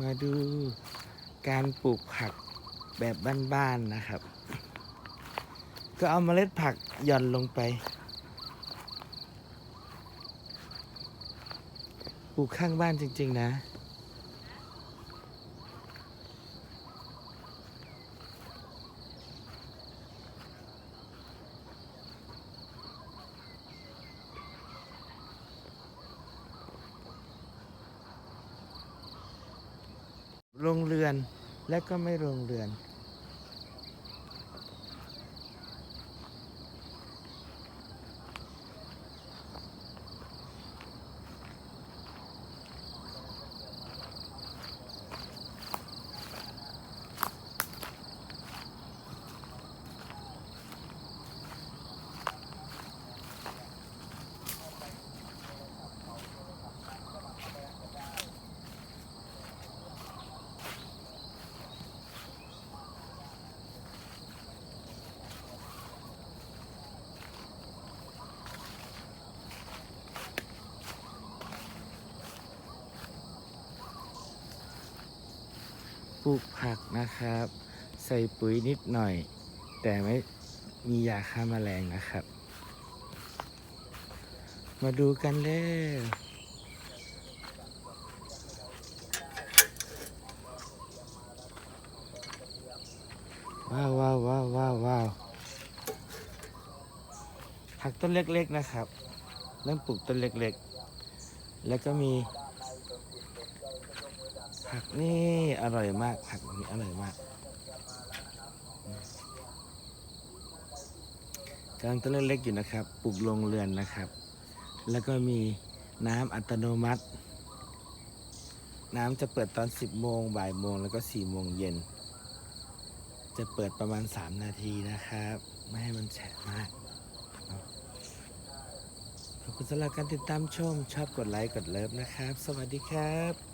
มาดูการปลูกผักแบบบ้านๆนะครับ ก็เอาเมล็ดผักหย่อนลงไป ปลูกข้างบ้านจริง ๆ นะ โรงเรือนและก็ไม่โรงเรือน ปลูกผักนะครับ ใส่ปุ๋ยนิดหน่อย แต่ไม่มียาฆ่าแมลงนะครับ มาดูกันเลยว้าวว้าวว้าวว้าวว้าวผักต้นเล็กๆนะครับ เริ่มปลูกต้นเล็กๆ แล้วก็มี ผักนี่อร่อยมากผักนี้อร่อยมากกำลังต้นเล็กๆอยู่นะครับ ปลูกลงเรือนนะครับ แล้วก็มีน้ำอัตโนมัติ น้ำจะเปิดตอน 10 โมงบ่ายโมงแล้วก็ 4 โมงเย็น จะเปิดประมาณ 3 นาทีนะครับ ไม่ให้มันแฉะมากขอบคุณสำหรับการติดตามชม ชอบกดไลค์ กดเลิฟนะครับ สวัสดีครับ